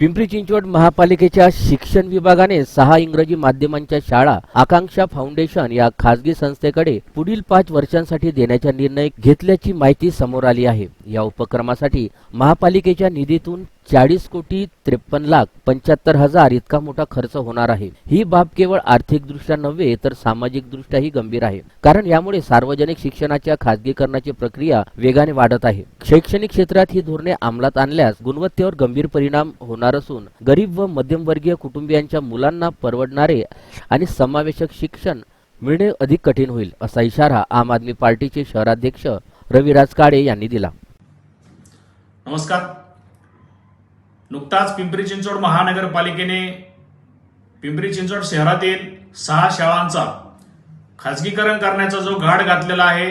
पिंपरी चिंचवड महापालिकेच्या शिक्षण विभागाने सहा इंग्रजी माध्यमांच्या शाळा आकांक्षा फाउंडेशन या खासगी संस्थेकडे पुढील पाच वर्षांसाठी देण्याचा निर्णय घेतल्याची माहिती समोर आली आहे. या उपक्रमासाठी महापालिकेच्या निधीतून चाळीस कोटी त्रेपन्न लाख पंच्याहत्तर हजार इतका मोठा खर्च होणार आहे. ही बाब केवळ आर्थिकदृष्ट्या नव्हे तर सामाजिकदृष्ट्याही गंभीर आहे. कारण यामुळे सार्वजनिक शिक्षणाच्या खाजगीकरणाची प्रक्रिया वेगाने वाढत आहे. शैक्षणिक क्षेत्रात ही धोरणे अंमलात आणल्यास गुणवत्तेवर गंभीर परिणाम होणार असून गरीब व मध्यमवर्गीय कुटुंबियांच्या मुलांना परवडणारे आणि समावेशक शिक्षण मिळणे अधिक कठीण होईल असा इशारा आम आदमी पार्टीचे शहराध्यक्ष रविराज काळे यांनी दिला. नमस्कार. नुकताच पिंपरी चिंचवड महानगरपालिकेने पिंपरी चिंचवड शहरातील सहा शाळांचा खाजगीकरण करण्याचा जो घाट घातलेला आहे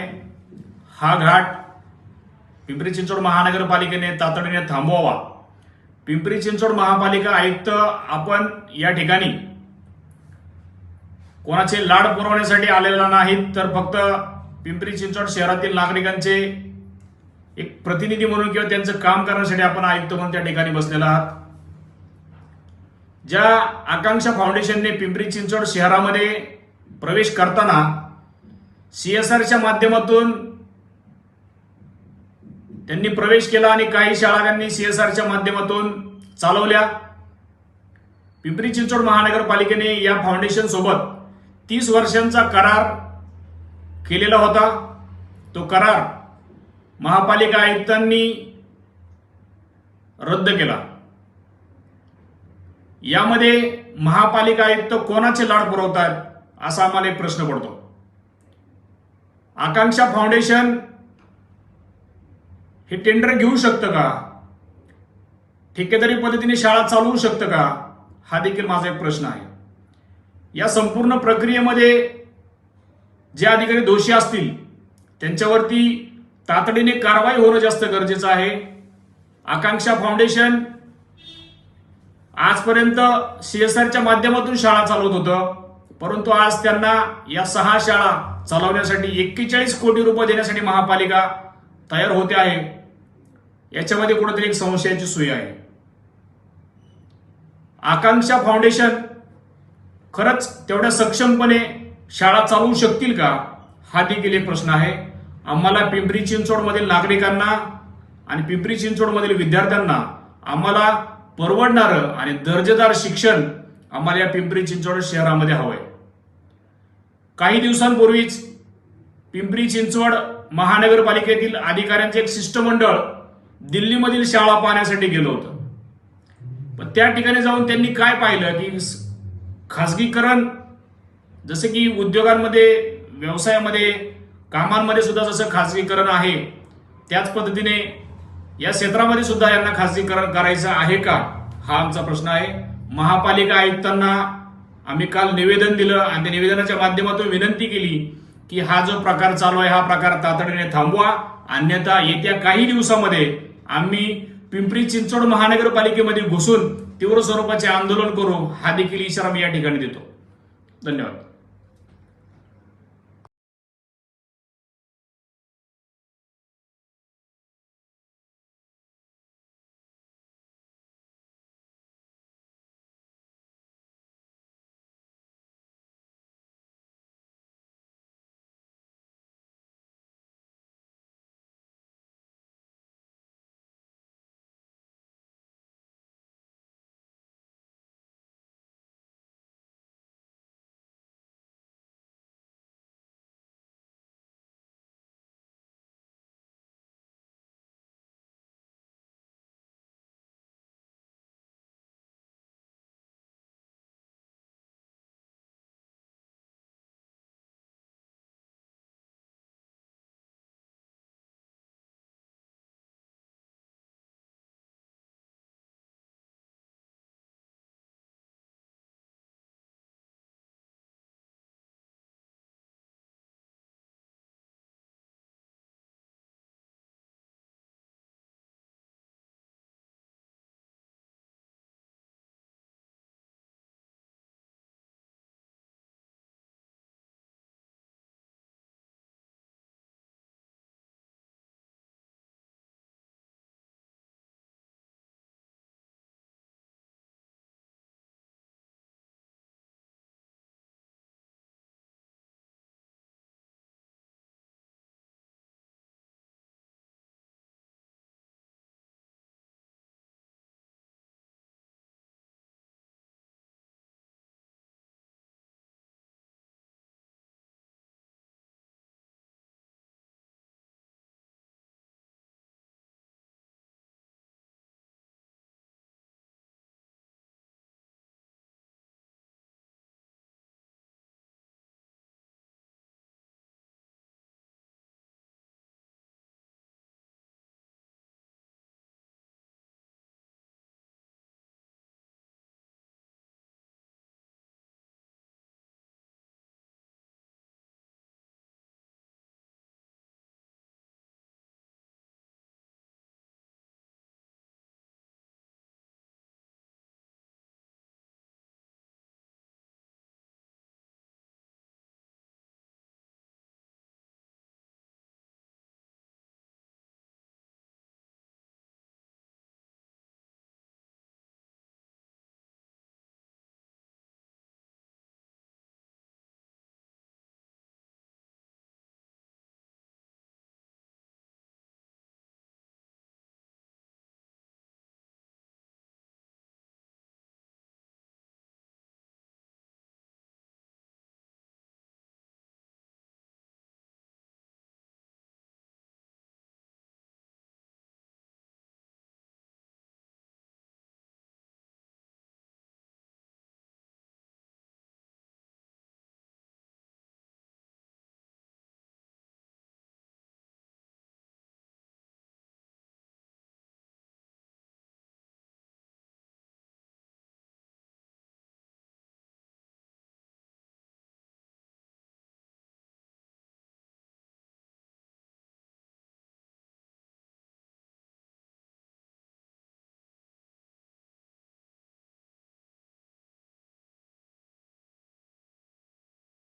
हा घाट पिंपरी चिंचवड महानगरपालिकेने तातडीने थांबवावा. पिंपरी चिंचवड महापालिका आयुक्त आपण या ठिकाणी कोणाचे लाड पुरवण्यासाठी आलेला नाहीत तर फक्त पिंपरी चिंचवड शहरातील नागरिकांचे एक प्रतिनिधी म्हणून किंवा त्यांचं काम करण्यासाठी आपण आयुक्त म्हणून त्या ठिकाणी बसलेला आहात. ज्या आकांक्षा फाउंडेशनने पिंपरी चिंचवड शहरामध्ये प्रवेश करताना सीएसआरच्या माध्यमातून त्यांनी प्रवेश केला आणि काही शाळा त्यांनी सीएसआरच्या माध्यमातून चालवल्या. पिंपरी चिंचवड महानगरपालिकेने या फाउंडेशन सोबत तीस वर्षांचा करार केलेला होता. तो करार महापालिका आयुक्तांनी रद्द केला. यामध्ये महापालिका आयुक्त कोणाचे लाड पुरवतात असा आम्हाला एक प्रश्न पडतो. आकांक्षा फाउंडेशन हे टेंडर घेऊ शकतं का? ठेकेदारी पद्धतीने शाळा चालवू शकतं का? हा देखील माझा एक प्रश्न आहे. या संपूर्ण प्रक्रियेमध्ये जे अधिकारी दोषी असतील त्यांच्यावरती तातडीने कारवाई होणं जास्त गरजेचं आहे. आकांक्षा फाउंडेशन आजपर्यंत सीएसआरच्या माध्यमातून शाळा चालवत होतं. परंतु आज त्यांना या सहा शाळा चालवण्यासाठी एक्केचाळीस कोटी रुपये देण्यासाठी महापालिका तयार होते आहे. याच्यामध्ये कुठेतरी एक संशयाची सोय आहे. आकांक्षा फाउंडेशन खरंच तेवढ्या सक्षमपणे शाळा चालवू शकतील का? हा देखील एक प्रश्न आहे. आम्हाला पिंपरी चिंचवडमधील नागरिकांना आणि पिंपरी चिंचवडमधील विद्यार्थ्यांना आम्हाला परवडणारं आणि दर्जेदार शिक्षण आम्हाला या पिंपरी चिंचवड शहरामध्ये हवंय. काही दिवसांपूर्वीच पिंपरी चिंचवड महानगरपालिकेतील अधिकाऱ्यांचे एक शिष्टमंडळ दिल्लीमधील शाळा पाहण्यासाठी गेलं होतं. पण त्या ठिकाणी जाऊन त्यांनी काय पाहिलं की खाजगीकरण जसे की उद्योगांमध्ये व्यवसायामध्ये कामांमध्ये सुद्धा जसं खाजगीकरण आहे त्याच पद्धतीने या क्षेत्रामध्ये सुद्धा यांना खाजगीकरण करायचं आहे का? हा आमचा प्रश्न आहे. महापालिका आयुक्तांना आम्ही काल निवेदन दिलं आणि त्या निवेदनाच्या माध्यमातून विनंती केली की हा जो प्रकार चालू आहे हा प्रकार तातडीने थांबवा. अन्यथा येत्या काही दिवसामध्ये आम्ही पिंपरी चिंचवड महानगरपालिकेमध्ये घुसून तीव्र स्वरूपाचे आंदोलन करू हा देखील इशारा मी या ठिकाणी देतो. धन्यवाद.